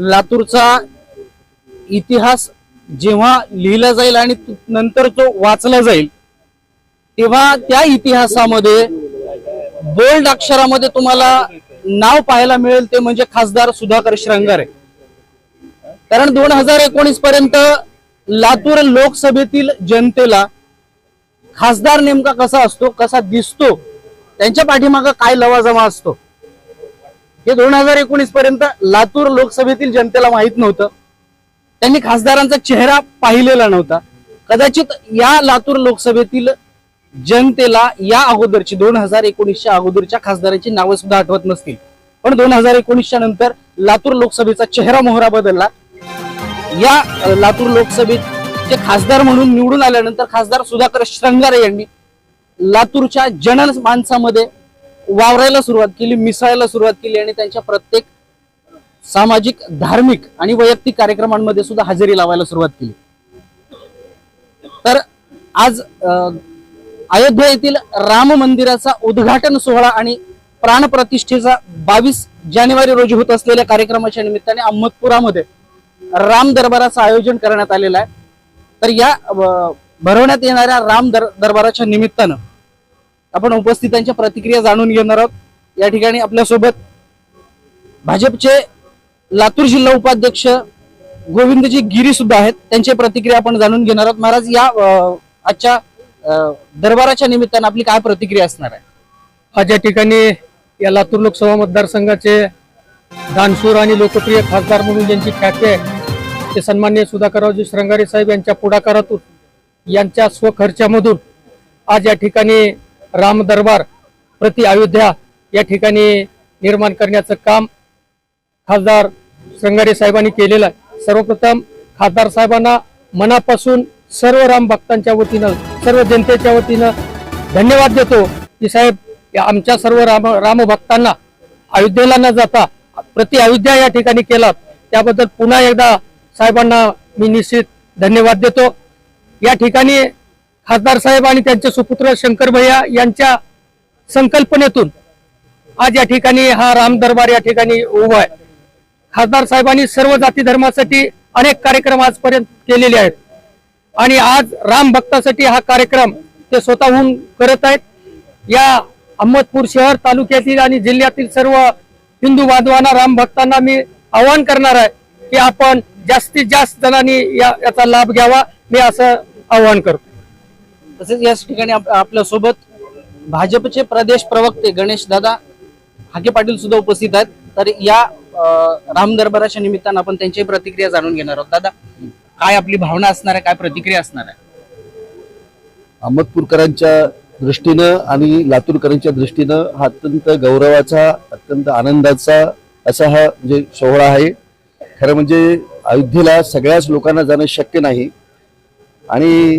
लातूरचा इतिहास जेव्हा लिहिला जाईल आणि नंतर तो वाचला जाईल तेव्हा त्या इतिहासामध्ये बोल्ड अक्षरामध्ये तुम्हाला नाव पाहायला मिळेल ते म्हणजे खासदार सुधाकर श्रंगारे. कारण दोन हजार एकोणीस पर्यंत लातूर लोकसभेतील जनतेला खासदार नेमका कसा असतो कसा दिसतो त्यांच्या पाठीमागं काय लवाजमा असतो हे दोन हजार एकोणीस पर्यंत लातूर लोकसभेतील जनतेला माहीत नव्हतं. त्यांनी खासदारांचा चेहरा पाहिलेला नव्हता. कदाचित या लातूर लोकसभेतील जनतेला या अगोदरची दोन हजार एकोणीसच्या अगोदरच्या खासदारांची नावं सुद्धा आठवत नसतील. पण दोन हजार एकोणीसच्या नंतर लातूर लोकसभेचा चेहरा मोहरा बदलला. या लातूर लोकसभेचे खासदार म्हणून निवडून आल्यानंतर खासदार सुधाकर श्रंगारे यांनी लातूरच्या जनमानसामध्ये वावरायला सुरुवात केली मिसळायला सुरुवात केली आणि त्यांच्या प्रत्येक सामाजिक धार्मिक आणि वैयक्तिक कार्यक्रमांमध्ये सुद्धा हजेरी लावायला सुरुवात केली. तर आज अयोध्या येथील राम मंदिराचा उद्घाटन सोहळा आणि प्राणप्रतिष्ठेचा बावीस जानेवारी रोजी होत असलेल्या कार्यक्रमाच्या निमित्ताने अहमदपुरामध्ये राम दरबाराचं आयोजन करण्यात आलेलं आहे. तर या भरवण्यात येणाऱ्या राम दर दरबाराच्या निमित्तानं आपण उपस्थितांच्या प्रतिक्रिया जाणून घेणार आहोत. या ठिकाणी आपल्यासोबत भाजपचे लातूर जिल्हा उपाध्यक्ष गोविंदजी गिरी सुद्धा आहेत. त्यांची प्रतिक्रिया आपण जाणून घेणार आहोत. महाराज या आजच्या दरबाराच्या निमित्तानं आपली काय प्रतिक्रिया असणार आहे? आज या ठिकाणी या लातूर लोकसभा मतदारसंघाचे दानशूर आणि लोकप्रिय खासदार म्हणून ज्यांची ख्याती आहे ते सन्मान्य सुधाकररावजी श्रंगारे साहेब यांच्या पुढाकारातून यांच्या स्वखर्चामधून आज या ठिकाणी राम दरबार प्रति अयोध्या या ठिकाणी निर्माण करण्याचं काम खासदार श्रंगारे साहेबांनी केलेलं आहे. सर्वप्रथम खासदार साहेबांना मनापासून सर्व राम भक्तांच्या वतीनं सर्व जनतेच्या वतीनं धन्यवाद देतो की साहेब या आमच्या सर्व राम रामभक्तांना अयोध्येला न जाता प्रति अयोध्या या ठिकाणी केला त्याबद्दल पुन्हा एकदा साहेबांना मी निश्चित धन्यवाद देतो. या ठिकाणी खासदार साहेब आणि त्यांचे सुपुत्र शंकर भैया यांच्या संकल्पनेतून आज या ठिकाणी हा राम दरबार या ठिकाणी उभा आहे. खासदार साहेबांनी सर्व जाती धर्मासाठी अनेक कार्यक्रम आजपर्यंत केलेले आहेत. आणि आज राम भक्तासाठी हा कार्यक्रम ते स्वतःहून करत आहेत. या अहमदपूर शहर तालुक्यातील आणि जिल्ह्यातील सर्व हिंदू बांधवांना राम भक्तांना मी आवाहन करणार आहे की आपण जास्तीत जास्त जणांनी या याचा लाभ घ्यावा. मी असं आवाहन करतो. तसेच याच ठिकाणी आप- आपल्यासोबत भाजपचे प्रदेश प्रवक्ते गणेश दादा हाके पाटील सुद्धा उपस्थित आहेत. तर या राम दरबाराच्या निमित्तानं आपण त्यांची प्रतिक्रिया जाणून घेणार आहोत. दादा काय आपली भावना असणार आहे? काय प्रतिक्रिया असणार आहे? अहमदपूरकरांच्या दृष्टीनं आणि लातूरकरांच्या दृष्टीनं हा अत्यंत गौरवाचा अत्यंत आनंदाचा असा हा म्हणजे सोहळा आहे. खरं म्हणजे अयोध्येला सगळ्याच लोकांना जाणं शक्य नाही. आणि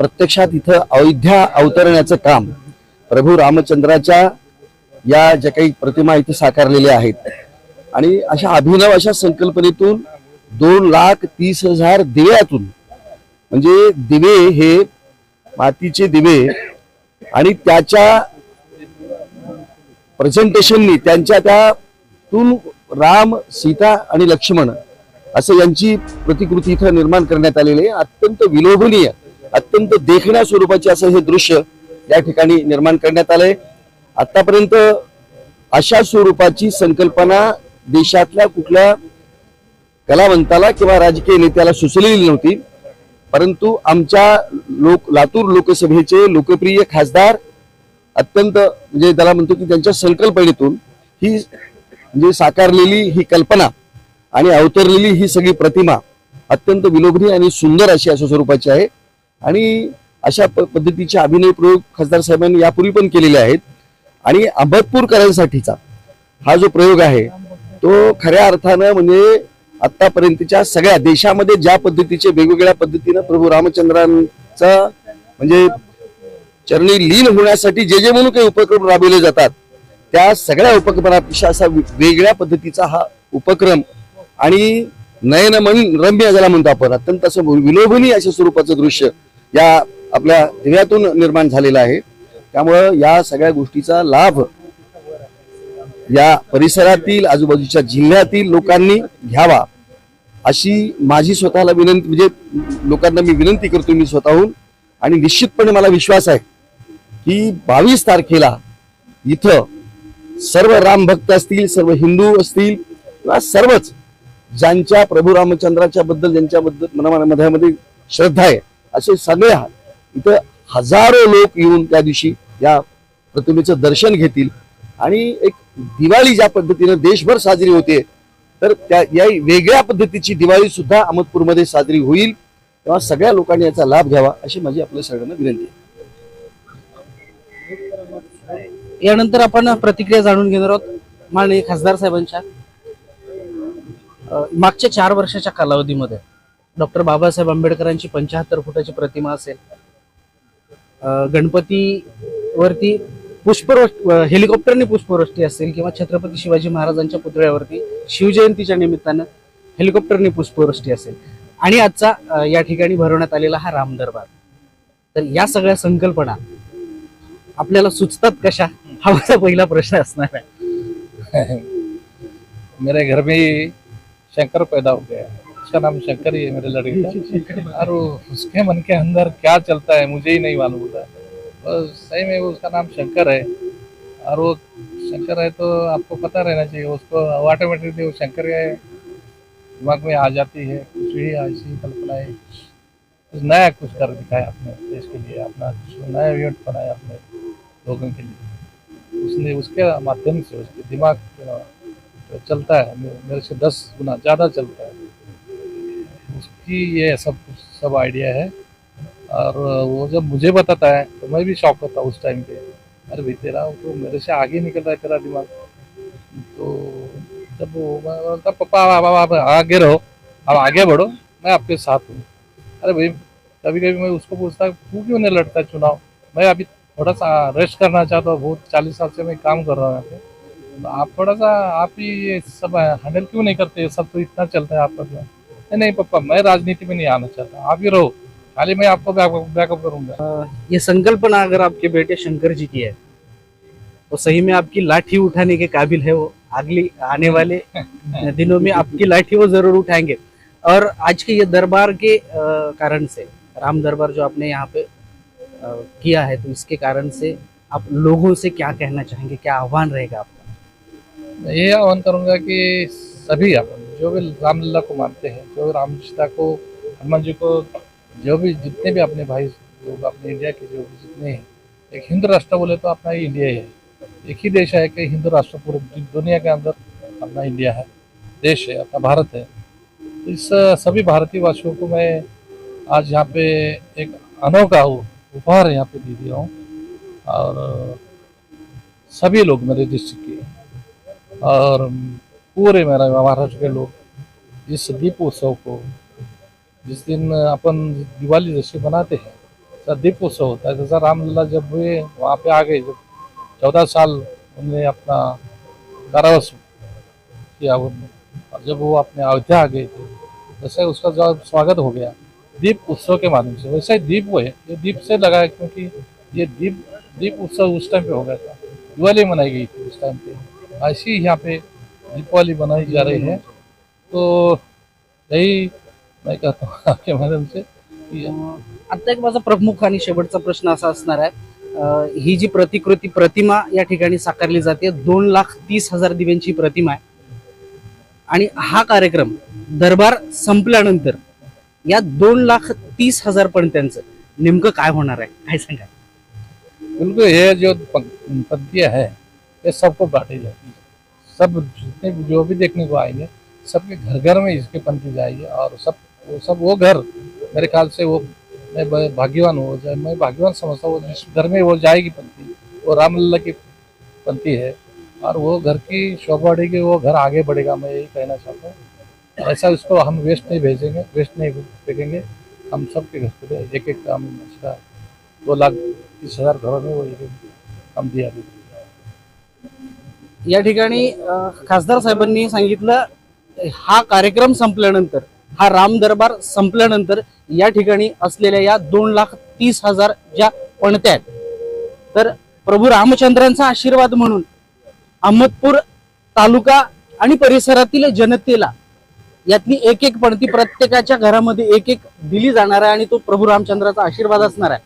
प्रत्यक्षात इथं अयोध्या अवतरण्याचं काम प्रभू रामचंद्राच्या या ज्या काही प्रतिमा इथे साकारलेल्या आहेत. आणि अशा अभिनव अशा संकल्पनेतून दोन लाख तीस हजार दिव्यातून म्हणजे दिवे हे मातीचे दिवे आणि त्याच्या प्रेझेंटेशननी त्यांच्या त्यातून राम सीता आणि लक्ष्मण असं यांची प्रतिकृती इथं निर्माण करण्यात आलेली आहे. अत्यंत विलोभनीय अत्यंत देखण्या स्वरूपाचे असं हे दृश्य या ठिकाणी निर्माण करण्यात आलंय. आतापर्यंत अशा स्वरूपाची संकल्पना देशातल्या कुठल्या कलावंताला किंवा राजकीय नेत्याला सुचलेली नव्हती. परंतु आमच्या लोक लातूर लोकसभेचे लोकप्रिय खासदार अत्यंत म्हणजे त्याला म्हणतो की त्यांच्या संकल्पनेतून ही म्हणजे साकारलेली ही कल्पना आणि अवतरलेली ही सगळी प्रतिमा अत्यंत विलोभनीय आणि सुंदर अशी अशा स्वरूपाची आहे. आणि अशा प- पद्धतीचे अभिनय प्रयोग खासदार साहेबांनी यापूर्वी पण केलेले आहेत. आणि अहमदपूरकरांसाठीचा हा जो प्रयोग आहे तो खऱ्या अर्थानं म्हणजे आतापर्यंतच्या सगळ्या देशामध्ये ज्या पद्धतीचे वेगवेगळ्या पद्धतीनं प्रभू रामचंद्रांचा म्हणजे चरणी लीन होण्यासाठी जे जे म्हणून काही उपक्रम राबवले जातात त्या सगळ्या उपक्रमापेक्षा असा वेगळ्या पद्धतीचा हा उपक्रम आणि नयनमन रम्य ज्याला म्हणतो आपण अत्यंत असं विलोभनीय अशा स्वरूपाचं दृश्य या आपल्या दिव्यातून निर्माण झालेला आहे. त्यामुळं या सगळ्या गोष्टीचा लाभ या परिसरातील आजूबाजूच्या जिल्ह्यातील लोकांनी घ्यावा अशी माझी स्वतःला विनंती म्हणजे लोकांना मी विनंती करतो मी स्वतःहून. आणि निश्चितपणे मला विश्वास आहे की बावीस तारखेला इथं सर्व राम भक्त असतील सर्व हिंदू असतील किंवा सर्वच ज्यांच्या प्रभू रामचंद्राच्या बद्दल ज्यांच्याबद्दल मनामध्ये श्रद्धा आहे असे सगळे इथं हजारो लोक येऊन त्या दिवशी या प्रतिमेचं दर्शन घेतील. आणि एक दिवाळी ज्या पद्धतीने देशभर साजरी होते तर त्या या वेगळ्या पद्धतीची दिवाळी सुद्धा अहमदपूरमध्ये साजरी होईल. तेव्हा सगळ्या लोकांनी याचा लाभ घ्यावा अशी माझी आपल्या सगळ्यांना विनंती आहे. यानंतर आपण प्रतिक्रिया जाणून घेणार आहोत माननीय खासदार साहेबांच्या मागच्या चार वर्षाच्या कालावधीमध्ये. डॉक्टर बाबासाहेब आंबेडकरांची पंच्याहत्तर फुटाची प्रतिमा असेल. गणपती गणपतीवरती पुष्पवृष्टी हेलिकॉप्टरने पुष्पवृष्टी असेल किंवा छत्रपती शिवाजी महाराजांच्या पुतळ्यावरती शिवजयंतीच्या निमित्तानं हेलिकॉप्टरने पुष्पवृष्टी असेल. आणि आजचा या ठिकाणी भरवण्यात आलेला हा राम दरबार. तर या सगळ्या संकल्पना आपल्याला सुचतात कशा? हा माझा पहिला प्रश्न असणार आहे. मेरे घर में शंकर पैदा हो गया उसका नाम शंकर ही है मेरे लड़के का। और उसके मन के अंदर क्या चलता है मुझे ही नहीं मालूम होता। बस सही में वो उसका नाम शंकर है। और वो शंकर है तो आपको पता रहना चाहिए उसको ऑटोमेटिकली वो शंकर के दिमाग में आ जाती है कुछ भी ऐसी कल्पना है। कुछ नया कुछ कर दिखाया अपने देश के लिए अपना कुछ नया इवेंट बनाया अपने लोगों के लिए। उसने उसके माध्यम से उसके दिमाग जो चलता है मेरे से दस गुना ज़्यादा चलता है। उसकी ये सब सब आइडिया है। और वो जब मुझे बताता है तो मैं भी शौक होता उस टाइम पे। अरे भाई तेरा तो मेरे से आगे निकल रहा है तेरा दिमाग। तो जब बोलता पापा आप, आप, आगे रहो। आप आगे बढ़ो मैं आपके साथ हूँ। अरे भाई कभी कभी मैं उसको पूछता तू क्यों नहीं लड़ता? चुनाव। मैं अभी थोड़ा सा रेस्ट करना चाहता हूँ बहुत चालीस साल से मैं काम कर रहा हूँ यहाँ तो आप थोड़ा सा आप ही ये सब हैंडल क्यों नहीं करते? ये सब तो इतना चलता है आपका नहीं नहीं पापा मैं राजनीति में नहीं आना चाहता। आप ही रहो। खाली मैं आपको बैकअप करूँगा। ये संकल्पना अगर आपके बेटे शंकर जी की है तो सही में आपकी लाठी उठाने के काबिल है वो। अगली आने वाले दिनों में आपकी लाठी वो ज़रूर उठाएँगे। और आज के ये दरबार के कारण से राम दरबार जो आपने यहाँ पे किया है तो इसके कारण से आप लोगों से क्या कहना चाहेंगे? क्या आह्वान रहेगा आपका? ये आह्वान करूँगा कि सभी अपन जो भी रामलीला को मानते हैं, जो भी राम सीता को, हनुमान जी को, जो भी जितने भी अपने भाई लोग, अपने इंडिया के जो भी जितने हैं, एक हिंदू राष्ट्र बोले तो अपना ही इंडिया ही है। एक ही देश है कि हिंदू राष्ट्र पूरे दुनिया के अंदर अपना इंडिया है, देश है, अपना भारत है। इस सभी भारतीय वासियों को मैं आज यहाँ पे एक अनोखा उपहार यहाँ पे दे दिया हूँ, और सभी लोग मेरे डिस्ट्रिक्ट के। और पूरे महाराष्ट्र के लोग इस दीप उत्सव को, जिस दिन अपन दिवाली जैसे मनाते हैं, ऐसा दीप उत्सव होता है। जैसा रामलीला जब हुए वहाँ पे आ गए, जब चौदह साल उन्होंने अपना कारावास किया उन्होंने, और जब वो अपने अयोध्या आ गए थे, वैसे उसका जब स्वागत हो गया, दीप उत्सव के माध्यम से। वैसे ही दीप वो है, ये दीप से लगा है क्योंकि ये दीप दीप उत्सव उस टाइम पे हो गया था। दिवाली मनाई गई थी उस टाइम पे। ऐसी यहाँ पे दीपावली मनाई जा रही है। तो यही मैं कहता हूँ आपके माध्यम से आता एक माझा प्रमुख आणि शेवटचा प्रश्न असा असणार आहे. ही जी प्रतिकृती प्रतिमा या ठिकाणी साकारली जाते दोन लाख तीस हजार दिव्यांची प्रतिमा आहे. आणि हा कार्यक्रम दरबार संपल्यानंतर या दोन लाख तीस हजार पणत्यांचं नेमकं काय होणार आहे? काय सांगा बिल्कुल ये जो पं- पंक्तियाँ है सबको बांटी जाती है। सब जितने जो भी देखने को आएँगे, सबके घर घर में इसकी पंक्ति जाएगी और सब, वो सब, वो घर, मेरे ख्याल से वो, मैं भाग्यवान हूँ मैं भाग्यवान समझता हूँ, जिस घर में वो जाएगी पंक्ति वो रामलला की पंक्ति है और वो घर की शोभा बढ़ेगी, वो घर आगे बढ़ेगा, मैं यही कहना चाहता हूँ। ऐसा उसको हम वेस्ट नहीं भेजेंगे, वेस्ट नहीं फेंकेंगे, हम सबके घर पे एक एक काम इसका दो लाख, तीस हज़ार घरों में वो एक हम दिया देंगे। या ठिकाणी खासदार साहेबांनी सांगितलं हा कार्यक्रम संपल्यानंतर हा राम दरबार संपल्यानंतर या ठिकाणी असलेल्या या दोन लाख तीस हजार ज्या पणत्या आहेत तर प्रभू रामचंद्रांचा आशीर्वाद म्हणून अहमदपूर तालुका आणि परिसरातील जनतेला यातली एक एक पणती प्रत्येकाच्या घरामध्ये एक एक दिली जाणार आहे आणि तो प्रभू रामचंद्राचा आशीर्वाद असणार आहे.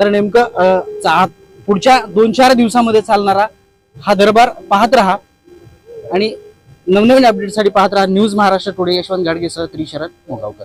तर नेमकं चा- पुढच्या दोन चार दिवसामध्ये चालणारा हा दरबार पाहत राहा आणि नवनवीन अपडेटसाठी पाहत राहा न्यूज महाराष्ट्र टुडे यशवंत गाडगे सह त्रिशरद मोगावकर.